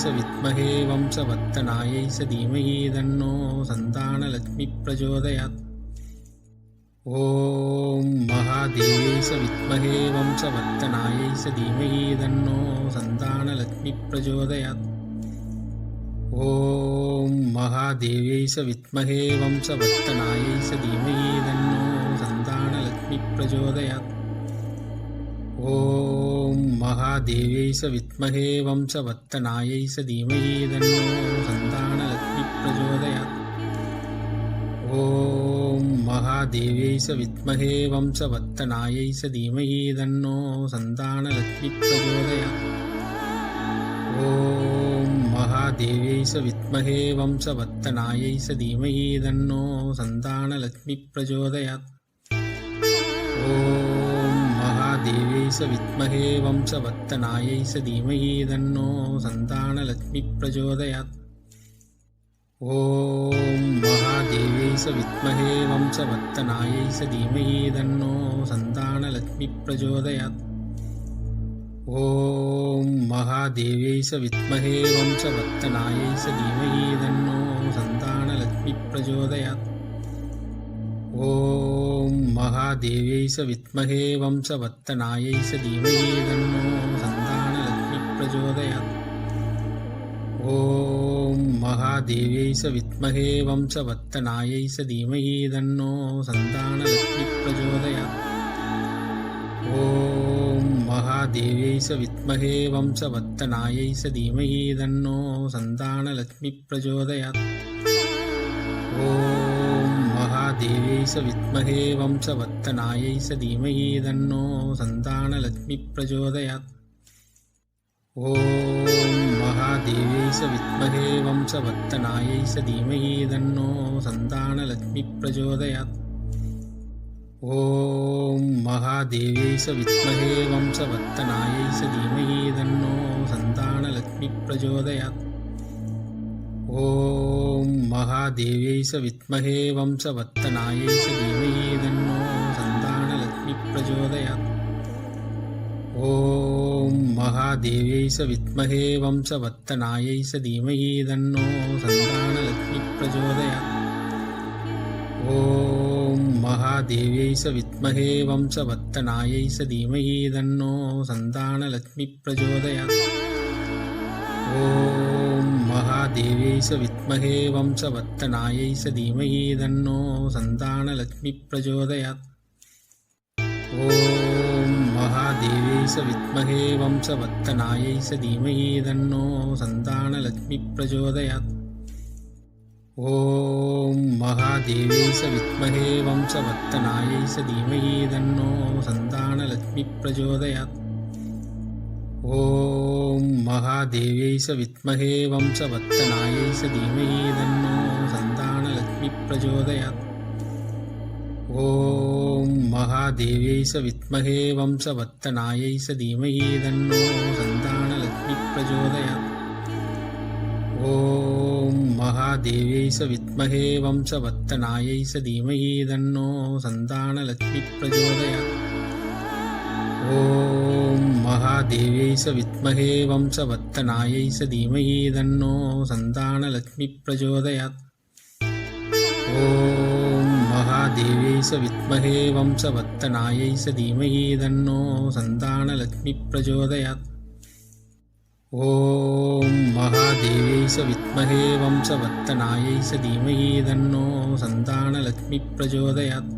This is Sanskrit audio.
स विद्महे वंशवर्तनायै स धीमहि तन्नो सन्तानलक्ष्मी प्रचोदयात् ॐ महादेव्यै स विद्महे वंशवर्तनायै स धीमहि तन्नो सन्तानलक्ष्मी प्रचोदयात् ॐ महादेव्यै स विद्महे वंशवर्तनायै स धीमहि तन्नो सन्तानलक्ष्मी प्रचोदयात् ॐ महादेव्यै स विद्महे वंशवर्तनायै स धीमहि तन्नो सन्तानलक्ष्मी प्रचोदयात् ॐ महादेव्यै स विद्महे वंशवर्तनायै स धीमहि तन्नो सन्तानलक्ष्मी प्रचोदयात् ॐ महादेव्यै स विद्महे वंशवर्तनायै स धीमहि तन्नो सन्तानलक्ष्मी प्रचोदयात् ॐ தேவியை ச வித்மகே வம்சவர்த்தனாயை ச தீமகி தன்னோ சந்தானலக்ஷ்மி பிரச்சோதயாத் ஓம் மகாதேவியை ச வித்மகே வம்சவர்த்தனாயை ச தீமகி தன்னோ சந்தானலக்ஷ்மி பிரச்சோதயாத் ஓம் மகாதேவியை ச வித்மகே வம்சவர்த்தனாயை ச தீமகி தன்னோ சந்தானலக்ஷ்மி பிரச்சோதயாத் ॐ महादेव्यै स विद्महे वंशवर्तनायै स धीमहि तन्नो सन्तानलक्ष्मी प्रचोदयात् ॐ महादेव्यै स विद्महे वंशवर्तनायै स धीमहि तन्नो सन्तानलक्ष्मी प्रचोदयात् ॐ महादेव्यै स विद्महे वंशवर्तनायै स धीमहि तन्नो सन्तानलक्ष्मी प्रचोदयात् ॐ தேவியை ச வித்மகே வம்சவர்த்தனாயை ச தீமகி தன்னோ சந்தானலக்ஷ்மி பிரச்சோதயாத் ஓம் மகாதேவியை ச வித்மகே வம்சவர்த்தனாயை ச தீமகி தன்னோ சந்தானலக்ஷ்மி பிரச்சோதயாத் ஓம் மகாதேவியை ச வித்மகே வம்சவர்த்தனாயை ச தீமகி தன்னோ சந்தானலக்ஷ்மி பிரச்சோதயாத் ॐ महादेव्यै स विद्महे वंशवर्तनायै स धीमहि तन्नो सन्तानलक्ष्मी प्रचोदयात् ॐ महादेव्यै स विद्महे वंशवर्तनायै स धीमहि तन्नो सन्तानलक्ष्मी प्रचोदयात् ॐ महादेव्यै स विद्महे वंशवर्तनायै स धीमहि तन्नो सन्तानलक्ष्मी प्रचोदयात् ॐ மகாதேவியைச வித்மகே வம்சவர்த்தனாயைச தீமகி தன்னோ சந்தானலக்ஷ்மி பிரச்சோதயாத் ஓம் மகாதேவியைச வித்மகே வம்சவர்த்தனாயைச தீமகி தன்னோ சந்தானலக்ஷ்மி பிரச்சோதயாத் ஓம் மகாதேவியைச வித்மகே வம்சவர்த்தனாயைச தீமகி தன்னோ சந்தானலக்ஷ்மி பிரச்சோதயாத் ஓம் தேவியை ச வித்மகே வம்சவர்த்தனாயை ச தீமகே தன்னோ சந்தானலக்ஷ்மி பிரச்சோதயாத் ஓம் மகாதேவியை ச வித்மகே வம்சவர்த்தனாயை ச தீமகே தன்னோ சந்தானலக்ஷ்மி பிரச்சோதயாத் ஓம் மகாதேவியை ச வித்மகே வம்சவர்த்தனாயை ச தீமகே தன்னோ சந்தானலக்ஷ்மி பிரச்சோதயாத் ॐ महादेव्यै स विद्महे वंशवर्तनायै स धीमहि तन्नो सन्तानलक्ष्मी प्रचोदयात् ॐ महादेव्यै स विद्महे वंशवर्तनायै स धीमहि तन्नो सन्तानलक्ष्मी प्रचोदयात् ॐ महादेव्यै स विद्महे वंशवर्तनायै स धीमहि तन्नो सन्तानलक्ष्मी प्रचोदयात्